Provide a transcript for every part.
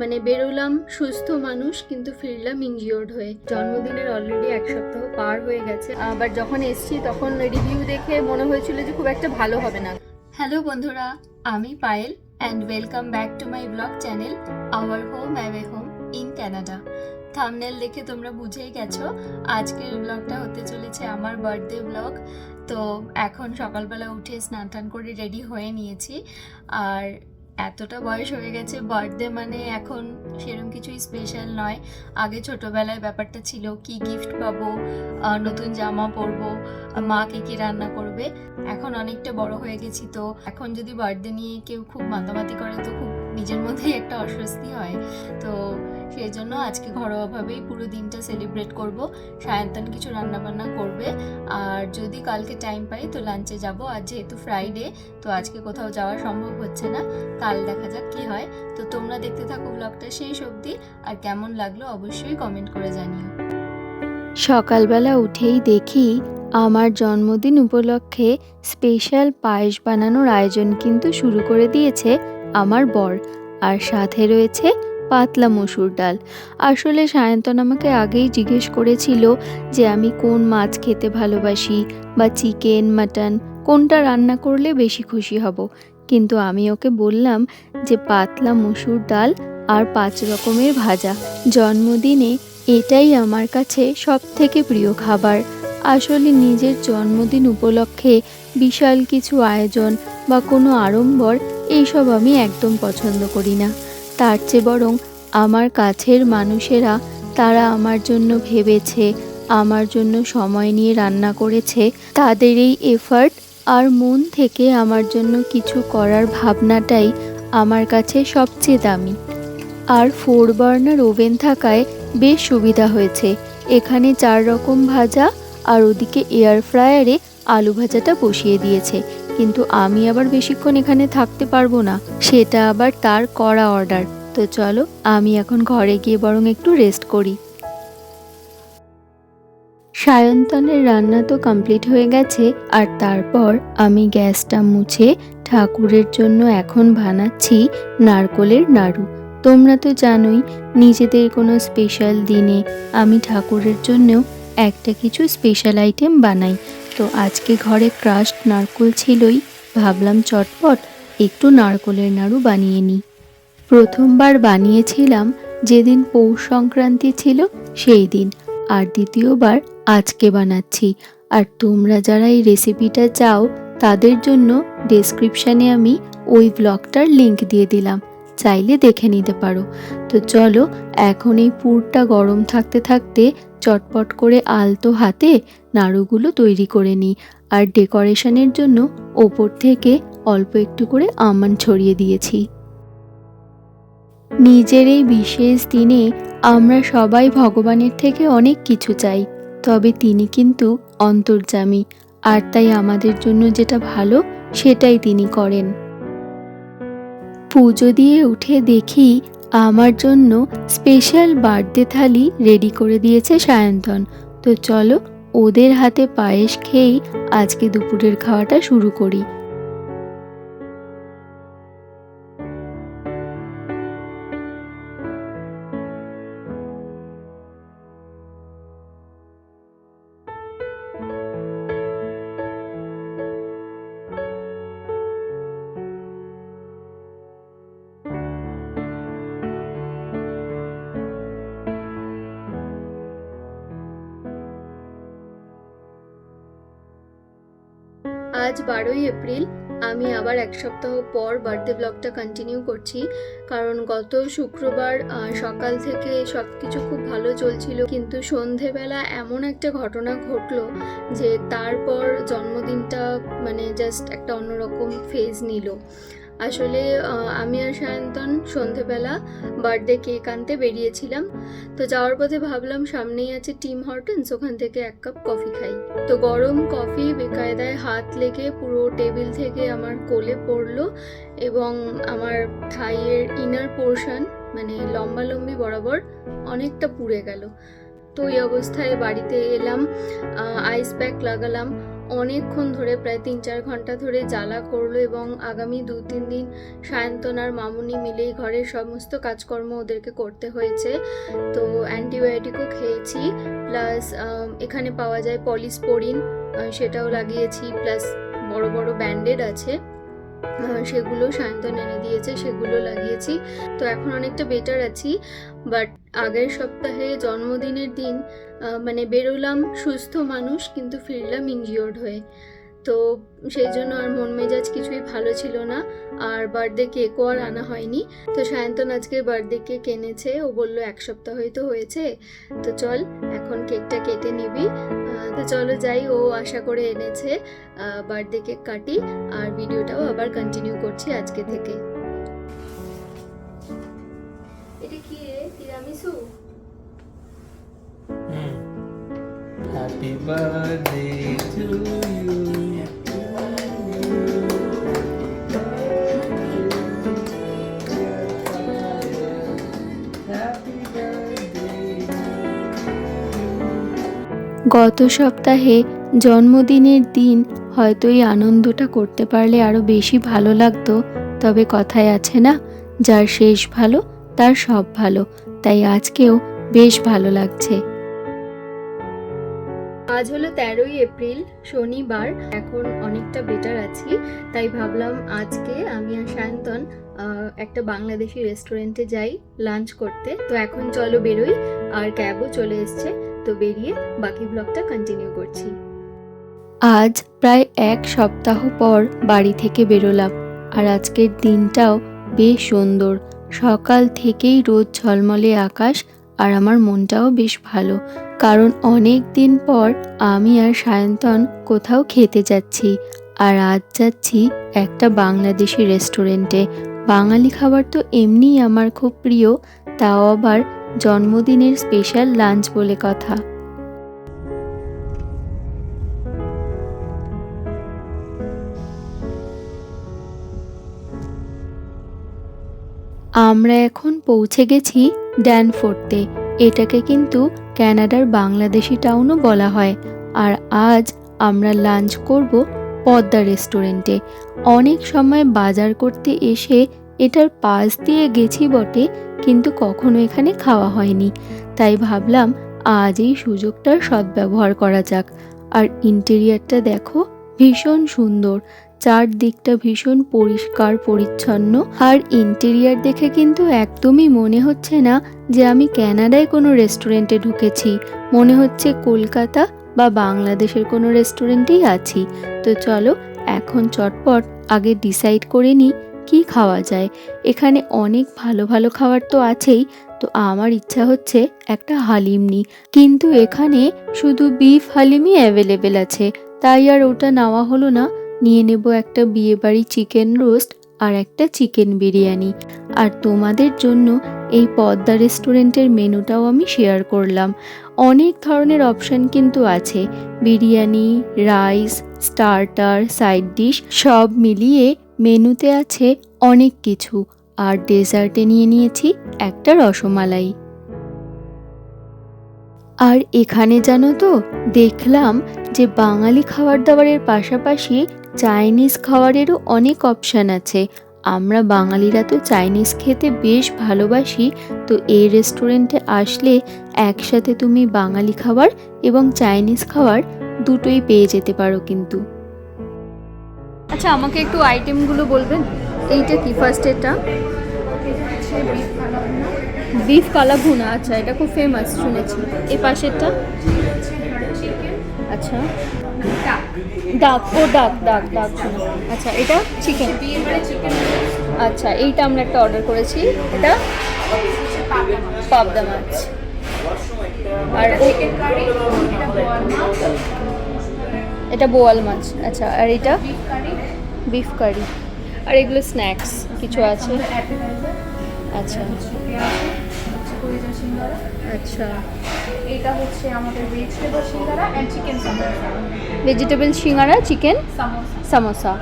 মানে বেরোলাম সুস্থ মানুষ, কিন্তু ফিরলাম ইনজিওর্ড হয়ে। জন্মদিনের অলরেডি এক সপ্তাহ পার হয়ে গেছে। আবার যখন এসছি তখন রিভিউ দেখে মনে হয়েছিল যে খুব একটা ভালো হবে না। হ্যালো বন্ধুরা, আমি Payel and welcome back to my blog channel our home away home in Canada thumbnail দেখে তোমরা বুঝেই গেছো, আজকের ব্লগটা হতে চলেছে আমার বার্থডে ব্লগ তো এখন সকালবেলা উঠে স্নান টান করে রেডি হয়ে নিয়েছি। আর এতটা বয়স হয়ে গেছে বার্থডে মানে এখন সেরকম কিছুই স্পেশাল নয়। আগে ছোটোবেলায় ব্যাপারটা ছিল, কি গিফট পাবো নতুন জামা পরবো মা কে কি রান্না করবে? এখন অনেকটা বড় হয়ে গেছি তো। এখন যদি বার্থডে নিয়ে কেউ খুব মাতামাতি করে তো খুব নিজের মধ্যেই একটা অস্বস্তি হয়। তো সেই জন্য আজকে ঘরোয়াভাবেই পুরো দিনটা সেলিব্রেট করব। সায়ন্তন কিছু রান্না বান্না করবে। আর যদি কালকে টাইম পাই তো লাঞ্চে যাব। আর যেহেতু ফ্রাইডে তো আজকে কোথাও যাওয়া সম্ভব হচ্ছে না। কাল দেখা যাক কি হয়। তো তোমরা দেখতে থাকো ব্লগটা সেই অবধি। আর কেমন লাগল অবশ্যই কমেন্ট করে জানিও। সকালবেলা উঠেই দেখি আমার জন্মদিন উপলক্ষে স্পেশাল পায়েস বানানোর আয়োজন কিন্তু শুরু করে দিয়েছে আমার বর। আর সাথে রয়েছে পাতলা মসুর ডাল। আসলে সায়ন্তন আমাকে আগেই জিজ্ঞেস করেছিল যে আমি কোন মাছ খেতে ভালোবাসি বা চিকেন, মাটন কোনটা রান্না করলে বেশি খুশি হব। কিন্তু আমি ওকে বললাম যে পাতলা মসুর ডাল আর পাঁচ রকমের ভাজা। জন্মদিনে এটাই আমার কাছে সব থেকে প্রিয় খাবার। আসলে নিজের জন্মদিন উপলক্ষে বিশাল কিছু আয়োজন বা কোনো আড়ম্বর, এইসব আমি একদম পছন্দ করি না। তার চেয়ে বরং আমার কাছের মানুষেরা তারা আমার জন্য ভেবেছে, আমার জন্য সময় নিয়ে রান্না করেছে। তাদের এই এফার্ট আর মন থেকে আমার জন্য কিছু করার ভাবনাটাই আমার কাছে সবচেয়ে দামি। আর ফোর বার্নার ওভেন থাকায় বেশ সুবিধা হয়েছে। এখানে চার রকম ভাজা আর ওদিকে এয়ার ফ্রায়ারে আলু ভাজাটা বসিয়ে দিয়েছে। কিন্তু আমি আবার বেশিক্ষণ এখানে থাকতে পারব না, সেটা আবার তার করা অর্ডার তো চলো, আমি এখন ঘরে গিয়ে বরং একটু রেস্ট করি। সায়ন্তনের রান্না তো কমপ্লিট হয়ে গেছে, আর তারপর আমি গ্যাসটা মুছে ঠাকুরের জন্য এখন বানাচ্ছি নারকোলের নাড়ু। তোমরা তো জানোই, নিজেদের কোনো স্পেশাল দিনে আমি ঠাকুরের জন্যও একটা কিছু স্পেশাল আইটেম বানাই। তো আজকে ঘরে ক্রাশড নারকোল ছিলই, ভাবলাম চটপট একটু নারকোলের নাড়ু বানিয়ে নিই। প্রথমবার বানিয়েছিলাম, যেদিন পৌষ সংক্রান্তি ছিল সেই দিন, আর দ্বিতীয়বার আজকে বানাচ্ছি। আর তোমরা যারা এই রেসিপিটা চাও, তাদের জন্য ডেসক্রিপশানে আমি ওই ব্লগটার লিংক দিয়ে দিলাম। চাইলে দেখে নিতে পারো। তো চলো, এখন এই পুরটা গরম থাকতে থাকতে চটপট করে আলতো হাতে নাড়ুগুলো তৈরি করে নিই। আর ডেকোরেশনের জন্য ওপর থেকে অল্প একটু করে আমান ছড়িয়ে দিয়েছি। নিজের এই বিশেষ দিনে আমরা সবাই ভগবানের থেকে অনেক কিছু চাই, তবে তিনি কিন্তু অন্তর্যামী। আর তাই আমাদের জন্য যেটা ভালো, সেটাই তিনি করেন। পুজো দিয়ে উঠে দেখি আমার জন্য স্পেশাল বার্থডে থালি রেডি করে দিয়েছে সায়ন্তন। তো চলো ওদের হাতে পায়েস খেয়েই আজকে দুপুরের খাওয়াটা শুরু করি। আজ বারোই এপ্রিল। আমি আবার এক সপ্তাহ পর বার্থডে ব্লগটা কন্টিনিউ করছি। কারণ গত শুক্রবার সকাল থেকে সব কিছু খুব ভালো চলছিল। কিন্তু সন্ধেবেলা এমন একটা ঘটনা ঘটলো যে তারপর জন্মদিনটা মানে জাস্ট একটা অন্যরকম ফেজ নিল। আসলে আমি আর সায়ন্তন সন্ধেবেলা বার্থডে কেক আনতে বেরিয়েছিলাম। তো যাওয়ার পথে ভাবলাম সামনেই আছে টিম হর্টনস, ওখান থেকে এক কাপ কফি খাই। তো গরম কফি বেকায়দায় হাত লেগে পুরো টেবিল থেকে আমার কোলে পড়ল এবং আমার থাইয়ের ইনার পোর্শন মানে লম্বা লম্বি বরাবর অনেকটা পুড়ে গেল। তো এই অবস্থায় বাড়িতে এলাম আইস প্যাক লাগালাম। অনেকক্ষণ ধরে প্রায় তিন চার ঘণ্টা ধরে জ্বালা করল এবং আগামী দু তিন দিন সায়ন্তনার মামুনি মিলেই ঘরের সমস্ত কাজকর্ম ওদেরকে করতে হয়েছে। তো অ্যান্টিবায়োটিকও খেয়েছি, প্লাস এখানে পাওয়া যায় পলিস্পোরিন সেটাও লাগিয়েছি, প্লাস বড় বড় ব্যান্ডেড আছে। সেগুলো সায়ন্তন এনে দিয়েছে, সেগুলো লাগিয়েছি। তো এখন অনেকটা বেটার আছি। বাট আগের সপ্তাহে জন্মদিনের দিন মানে বেরোলাম সুস্থ মানুষ, কিন্তু ফিরলাম ইনজিওর্ড হয়ে। তো সেই জন্য আর মন মেজাজ কিছুই ভালো ছিল না। আর বার্থডে কেকও আর আনা হয়নি। তো সায়ন্তন আজকে বার্থডে কেক এনেছে। ও বলল, এক সপ্তাহই তো হয়েছে। তো চল, এখন কেকটা কেটে নিবি। তো চলো যাই, ও আশা করে এনেছে বার্থডে কেক কাটি। আর ভিডিওটাও আবার কন্টিনিউ করছি আজকে থেকে। এটা কি রে? Tiramisu Happy birthday to you. গত সপ্তাহে জন্মদিনের দিন হয়তো এই আনন্দটা করতে পারলে আরও বেশি ভালো লাগতো। তবে কথায় আছে না, যার শেষ ভালো, তার সব ভালো। তাই আজকেও বেশ ভালো লাগছে। আজ হলো তেরোই এপ্রিল, শনিবার। এখন অনেকটা বেটার আছি। তাই ভাবলাম আজকে আমি আর সায়ন্তন একটা বাংলাদেশি রেস্টুরেন্টে যাই লাঞ্চ করতে। তো এখন চলো বেরোই। আর ক্যাবও চলে এসছে। তো বেরিয়ে বাকি ব্লগটা কন্টিনিউ করছি। আজ প্রায় এক সপ্তাহ পর বাড়ি থেকে বেরোলাম, আর আজকের দিনটাও বেশ সুন্দর। সকাল থেকেই রোদ ঝলমলে আকাশ, আর আমার মনটাও বেশ ভালো, কারণ অনেক দিন পর আমি আর সায়ন্তন কোথাও খেতে যাচ্ছি, আর আজ যাচ্ছি একটা বাংলাদেশি রেস্টুরেন্টে বাঙালি খাবার তো এমনিই আমার খুব প্রিয়, তাও আবার জন্মদিনের স্পেশাল লাঞ্চ বলে কথা। আমরা এখন পৌঁছে গেছি ড্যানফোর্টে এটাকে কিন্তু ক্যানাডার বাংলাদেশি টাউনও বলা হয়। আর আজ আমরা লাঞ্চ করব পদ্মা রেস্টুরেন্টে। অনেক সময় বাজার করতে এসে এটার পাশ দিয়ে গেছি বটে, কিন্তু কখনো এখানে খাওয়া হয়নি। তাই ভাবলাম, আজ এই সুযোগটার সদ্ব্যবহার করা যাক। আর ইন্টেরিয়ারটা দেখো, ভীষণ সুন্দর। চারদিকটা ভীষণ পরিষ্কার, পরিচ্ছন্ন। আর ইন্টেরিয়ার দেখে কিন্তু একদমই মনে হচ্ছে না যে আমি ক্যানাডায় কোনো রেস্টুরেন্টে ঢুকেছি। মনে হচ্ছে কলকাতা বা বাংলাদেশের কোনো রেস্টুরেন্টেই আছি। তো চলো, এখন চটপট আগে ডিসাইড করে নিই কি খাওয়া যায়। এখানে অনেক ভালো ভালো খাবার তো আছেই। তো আমার ইচ্ছা হচ্ছে একটা হালিম নিই কিন্তু এখানে শুধু বিফ হালিমই অ্যাভেলেবেল আছে। তাই আর ওটা নেওয়া হলো না। নিয়ে নেব একটা বিয়েবাড়ি চিকেন রোস্ট আর একটা চিকেন বিরিয়ানি। আর তোমাদের জন্য এই পদ্মা রেস্টুরেন্টের মেনুটাও আমি শেয়ার করলাম। অনেক ধরনের অপশান কিন্তু আছে। Biryani rice starter side dish সব মিলিয়ে মেনুতে আছে অনেক কিছু আর ডেজার্টে নিয়ে নিয়েছি একটা রসমালাই। আর এখানে জানো তো, দেখলাম যে বাঙালি খাবার দাবারের পাশাপাশি চাইনিজ খাবারেরও অনেক অপশান আছে। আমরা বাঙালিরা তো চাইনিজ খেতে বেশ ভালোবাসি, তো এই রেস্টুরেন্টে আসলে একসাথে তুমি বাঙালি খাবার এবং চাইনিজ খাবার দুটোই পেয়ে যেতে পারো কিন্তু। আচ্ছা আমাকে একটু আইটেমগুলো বলবেন? এইটা কি ফার্স্ট এটা? বিফ কালা ভুনা আচ্ছা এটা খুব ফেমাস শুনেছি। এই পাশেরটা? আচ্ছা। ডাক, ও ডাক ডাক ডাক। আচ্ছা এটা চিকেন আচ্ছা এইটা আমরা একটা অর্ডার করেছি। এটা পাবদা মাছ। আর ও- এটা বোয়াল মাছ আচ্ছা আর এটা? বিফ কারি। আর এগুলো স্ন্যাক্স কিছু আছে? আচ্ছা। আচ্ছা। এটা হচ্ছে আমাদের vegetable singara and chicken samosa vegetable singara chicken samosa samosa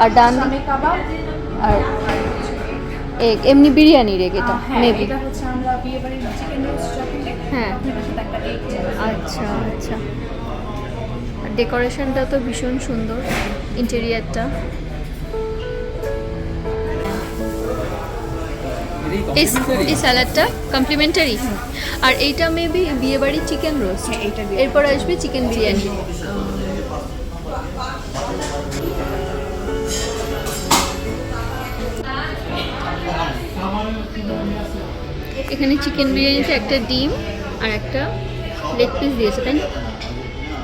আর ডান কাবাব। আর এমনি বিরিয়ানি রেগ এটা হ্যাঁ মেবি হ্যাঁ। এগ আচ্ছা আচ্ছা। ডেকোরেশনটা তো ভীষণ সুন্দর ইন্টেরিয়ারটা এই স্যালাডটা কমপ্লিমেন্টারি আর এইটা মেবি বিয়েবাড়ির চিকেন রোস্ট এরপর আসবে চিকেন বিরিয়ানি এখানে চিকেন বিরিয়ানিতে একটা ডিম আর একটা লেগ পিস দিয়েছে তাই না?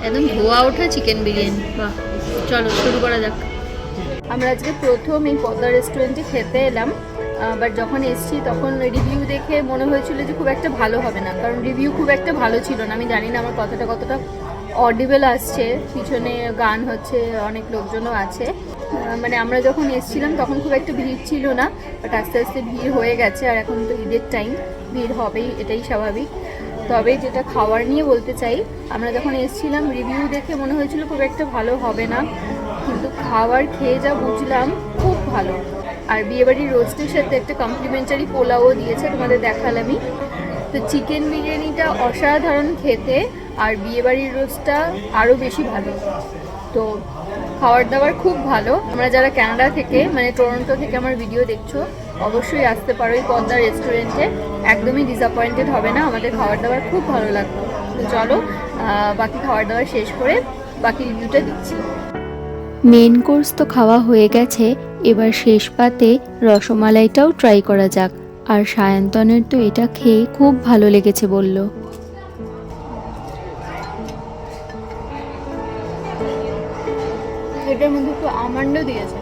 একদম ধোয়া ওঠা চিকেন বিরিয়ানি। বাহ, চলো শুরু করা যাক। আমরা আজকে প্রথম এই পদ্মা রেস্টুরেন্টে খেতে এলাম বাট যখন এসছি তখন রিভিউ দেখে মনে হয়েছিল যে খুব একটা ভালো হবে না, কারণ রিভিউ খুব একটা ভালো ছিল না। আমি জানি না আমার কথাটা কতটা অডিবেল আসছে, পিছনে গান হচ্ছে, অনেক লোকজনও আছে। মানে আমরা যখন এসছিলাম তখন খুব একটা ভিড় ছিল না বাট আস্তে আস্তে ভিড় হয়ে গেছে, আর এখন তো ঈদের টাইম ভিড় হবেই, এটাই স্বাভাবিক। তবে যেটা খাবার নিয়ে বলতে চাই, আমরা যখন এসছিলাম রিভিউ দেখে মনে হয়েছিল খুব একটা ভালো হবে না। কিন্তু খাবার খেয়ে যা বুঝলাম, খুব ভালো। আর বিয়েবাড়ির রোস্টের সাথে একটা কমপ্লিমেন্টারি পোলাও দিয়েছে, তোমাদের দেখালামই। তো চিকেন বিরিয়ানিটা অসাধারণ খেতে, আর বিয়েবাড়ির রোস্টটা আরও বেশি ভালো। তো খাবার দাবার খুব ভালো। আমরা যারা কানাডা থেকে মানে টরন্টো থেকে আমার ভিডিও দেখছ অবশ্যই আসতে পারো এই পদ্মা রেস্টুরেন্টে একদমই ডিসঅ্যাপয়েন্টেড হবে না আমাদের খাবার দাবার খুব ভালো লাগল। তো চলো বাকি খাবার দাবার শেষ করে বাকি রিভিউটা দিচ্ছি। মেন কোর্স তো খাওয়া হয়ে গেছে এবার শেষ পাতে রসমালাইটাও ট্রাই করা যাক। আর সায়ন্তনের তো এটা খেয়ে খুব ভালো লেগেছে বলল। এটার মধ্যে একটু আমান্ডও দিয়েছে।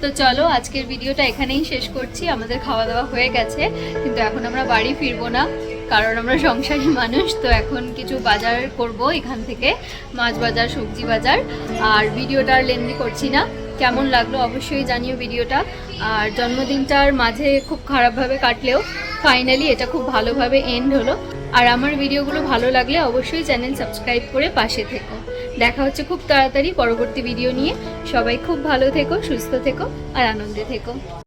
তো চলো, আজকের ভিডিওটা এখানেই শেষ করছি। আমাদের খাওয়া দাওয়া হয়ে গেছে, কিন্তু এখন আমরা বাড়ি ফিরবো না, কারণ আমরা সংসারী মানুষ, তো এখন কিছু বাজার করব এখান থেকে, মাছ বাজার, সবজি বাজার। আর ভিডিওটা আর লেন্দি করছি না। কেমন লাগল অবশ্যই জানিও ভিডিওটা। আর জন্মদিনটার মাঝে খুব খারাপভাবে কাটলেও ফাইনালি এটা খুব ভালোভাবে এন্ড হলো। আর আমার ভিডিওগুলো ভালো লাগলে অবশ্যই চ্যানেল সাবস্ক্রাইব করে পাশে থেকো। দেখা হচ্ছে খুব তাড়াতাড়ি পরবর্তী ভিডিও নিয়ে। সবাই খুব ভালো থেকো, সুস্থ থেকো, আর আনন্দে থেকো।